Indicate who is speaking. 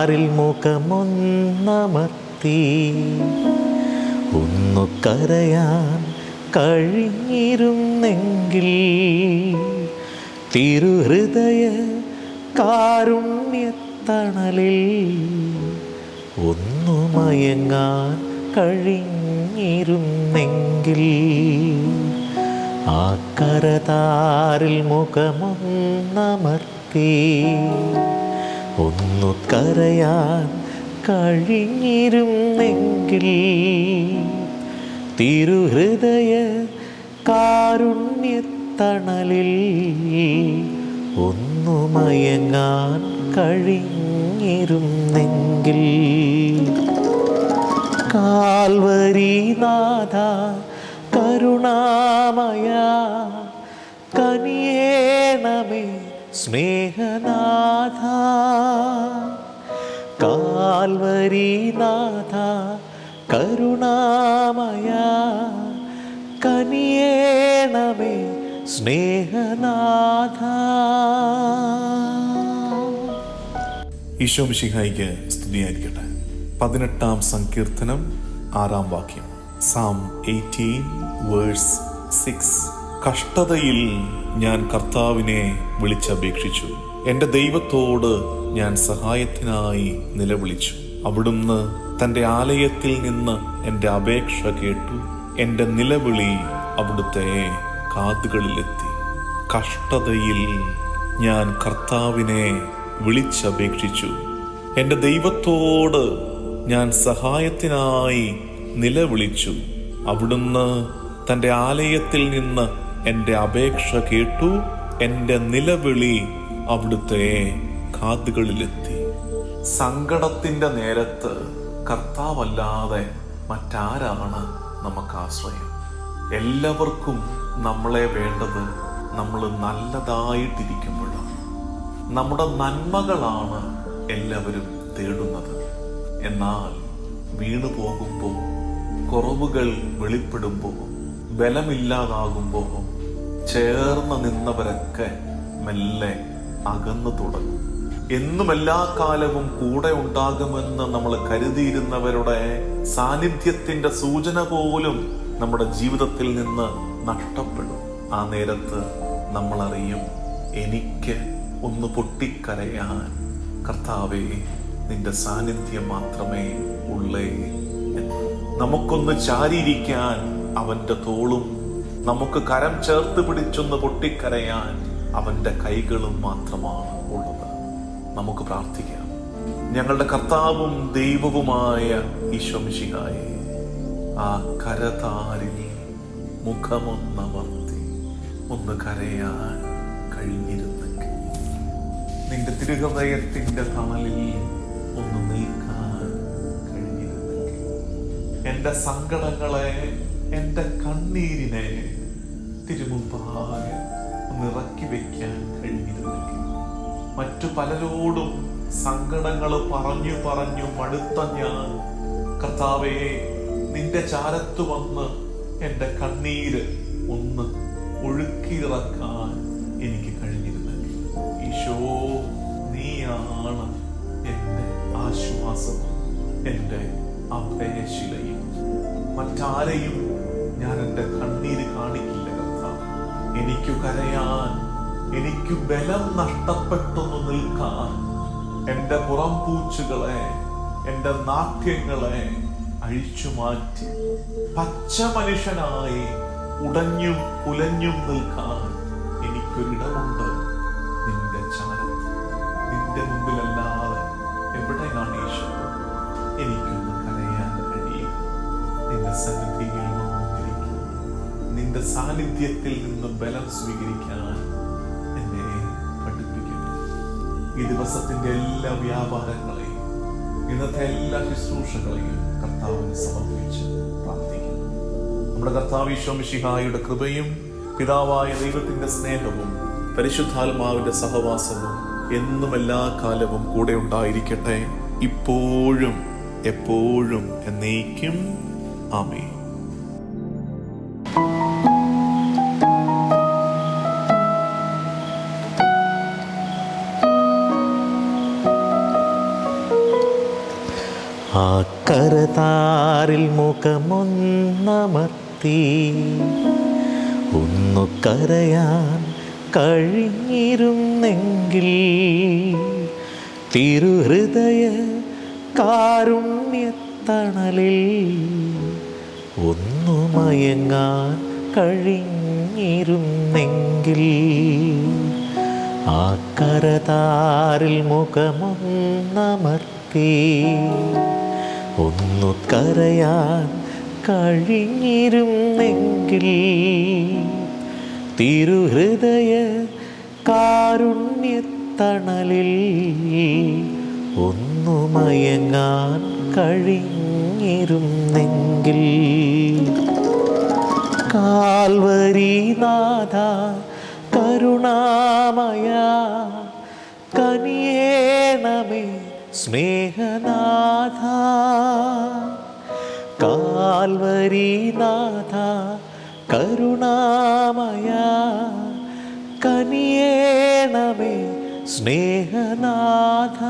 Speaker 1: കരതാരിൽ മുഖമൊന്നമർത്തി. ഒന്നു കരയാൻ കഴിഞ്ഞിരുന്നെങ്കിൽ തിരുഹൃദയ കാരുണ്യത്തണലിൽ ഒന്നു മയങ്ങാൻ കഴിഞ്ഞിരുന്നെങ്കിൽ ആ കരതാരിൽ മുഖമൊന്നമർത്തി. ഒന്നു കരയാൻ കഴിഞ്ഞിരുന്നെങ്കിൽ തിരുഹൃദയ കാരുണ്യത്തണലിൽ ഒന്നു മയങ്ങാൻ കഴിഞ്ഞിരുന്നെങ്കിൽ. കാൽവരിനാഥ കരുണാമയ കനിയേണമേ. സ്നേഹനാഥ കാൽവരീനാഥ കരുണാമയ കനിയേണമേ സ്നേഹനാഥ.
Speaker 2: ഈശോ മിശിഹായിക്ക് സ്തുതിയായിരിക്കട്ടെ. പതിനെട്ടാം സങ്കീർത്തനം ആറാം വാക്യം സാം എയ്റ്റീൻ വേഴ്സ് സിക്സ് കഷ്ടതയിൽ ഞാൻ കർത്താവിനെ വിളിച്ചപേക്ഷിച്ചു. എന്റെ ദൈവത്തോട് ഞാൻ സഹായത്തിനായി നിലവിളിച്ചു. അവിടുന്ന് തന്റെ ആലയത്തിൽ നിന്ന് എന്റെ അപേക്ഷ കേട്ടു. എന്റെ നിലവിളി അവിടുത്തെ കാതുകളിലെത്തി. കഷ്ടതയിൽ ഞാൻ കർത്താവിനെ വിളിച്ചപേക്ഷിച്ചു. എന്റെ ദൈവത്തോട് ഞാൻ സഹായത്തിനായി നിലവിളിച്ചു. അവിടുന്ന് തന്റെ ആലയത്തിൽ നിന്ന് എന്റെ അപേക്ഷ കേട്ടു എന്റെ നിലവിളി അവിടുത്തെ കാതുകളിലെത്തി. സങ്കടത്തിന്റെ നേരത്ത് കർത്താവല്ലാതെ മറ്റാരാണ് നമുക്ക് ആശ്രയം? എല്ലാവർക്കും നമ്മളെ വേണ്ടത് നമ്മൾ നല്ലതായിട്ടിരിക്കുമ്പോഴാണ്. നമ്മുടെ നന്മകളാണ് എല്ലാവരും തേടുന്നത്. എന്നാൽ വീണു പോകുമ്പോൾ കുറവുകൾ വെളിപ്പെടുമ്പോൾ ബലമില്ലാതാകുമ്പോൾ ചേർന്ന് നിന്നവരൊക്കെ മെല്ലെ അകന്നു തുടങ്ങും. എന്നും എല്ലാ കാലവും കൂടെ ഉണ്ടാകുമെന്ന് നമ്മൾ കരുതിയിരുന്നവരുടെ സാന്നിധ്യത്തിന്റെ സൂചന പോലും നമ്മുടെ ജീവിതത്തിൽ നിന്ന് നഷ്ടപ്പെടും. ആ നേരത്ത് നമ്മൾ അറിയും എനിക്ക് ഒന്ന് പൊട്ടിക്കരയാൻ കർത്താവേ നിന്റെ സാന്നിധ്യം മാത്രമേ ഉള്ളേ നമുക്കൊന്ന് ചാരിയിരിക്കാൻ അവന്റെ തോളും നമുക്ക് കരം ചേർത്ത് പിടിച്ചൊന്ന് പൊട്ടിക്കരയാൻ അവന്റെ കൈകളും മാത്രമാണ് ഉള്ളത്. നമുക്ക് പ്രാർത്ഥിക്കാം. ഞങ്ങളുടെ കർത്താവും ദൈവവുമായ ഈശ്വംശികായെ ആ കരതാരിൽ മുഖമൊന്നമർത്തി ഒന്ന് കരയാൻ കഴിഞ്ഞിരുന്നെങ്കിൽ നിന്റെ തിരുഹൃദയത്തിന്റെ തണലിൽ ഒന്ന് നിൽക്കാൻ കഴിഞ്ഞിരുന്നെങ്കിൽ എന്റെ സങ്കടങ്ങളെ എന്റെ കണ്ണീരിനെ തിരുമുമ്പാകെ നിറക്കി വയ്ക്കാൻ കഴിഞ്ഞിരുന്നെങ്കിൽ. മറ്റു പലരോടും സങ്കടങ്ങൾ പറഞ്ഞു പറഞ്ഞു മടുത്ത ഞാൻ കർത്താവേ നിന്റെ ചാരത്ത് വന്ന് എന്റെ കണ്ണീര് ഒന്ന് ഒഴുക്കിയിറക്കാൻ എനിക്ക് കഴിഞ്ഞിരുന്നെങ്കിൽ. ഈശോ നീയാണ് എന്റെ ആശ്വാസവും എന്റെ അഭയശിലയും. മറ്റാരെയും ഞാൻ എന്റെ കണ്ണീര് കാണിക്കില്ല കർത്താവ്. എനിക്കു കരയാൻ എനിക്കു ബലം നഷ്ടപ്പെട്ടൊന്ന് നിൽക്കാൻ എന്റെ പുറം പൂച്ചുകളെ എന്റെ നാട്യങ്ങളെ അഴിച്ചു മാറ്റി. പച്ച മനുഷ്യനായി ഉടഞ്ഞും ഉലഞ്ഞും നിൽക്കാൻ എനിക്കൊരിടമുണ്ട്. നിന്റെ ചാരത്ത് നിന്റെ മുമ്പിലല്ലാതെ എവിടെയാണ് ഈശോ? സാന്നിധ്യത്തിൽ നിന്ന് ബലം സ്വീകരിക്കാൻ എന്നെ പഠിപ്പിക്കുന്നു ഈ ദിവസത്തിന്റെ എല്ലാ വ്യാപാരങ്ങളെയും ഇന്നത്തെ എല്ലാ ശുശ്രൂഷകളെയും കർത്താവിന് സമർപ്പിച്ച് പ്രാർത്ഥിക്കുന്നു. നമ്മുടെ കർത്താവ് ഈശോമിഷിഹായുടെ കൃപയും പിതാവായ ദൈവത്തിന്റെ സ്നേഹവും പരിശുദ്ധാത്മാവിന്റെ സഹവാസവും എന്നും എല്ലാ കാലവും കൂടെ ഉണ്ടായിരിക്കട്ടെ. ഇപ്പോഴും എപ്പോഴും എന്നേക്കും. ആമേ
Speaker 1: കരതാരിൽ മുഖമൊന്നമർത്തി. ഒന്നു കരയാൻ കഴിഞ്ഞിരുന്നെങ്കിൽ തിരുഹൃദയ കാരുണ്യത്തണലിൽ ഒന്നു മയങ്ങാൻ കഴിഞ്ഞിരുന്നെങ്കിൽ ആ കരതാരിൽ മുഖമൊന്നമർത്തി. ഒന്നു കരയാൻ കഴിഞ്ഞിരുന്നെങ്കിൽ തിരുഹൃദയ കാരുണ്യത്തണലിൽ ഒന്നു മയങ്ങാൻ കഴിഞ്ഞിരുന്നെങ്കിൽ. കാൽവരിനാഥ കരുണാമയ കനിയേണമേ. സ്നേഹനാഥ കാൽവരിനാഥ കരുണാമയ കനിയേണമേ സ്നേഹനാഥ.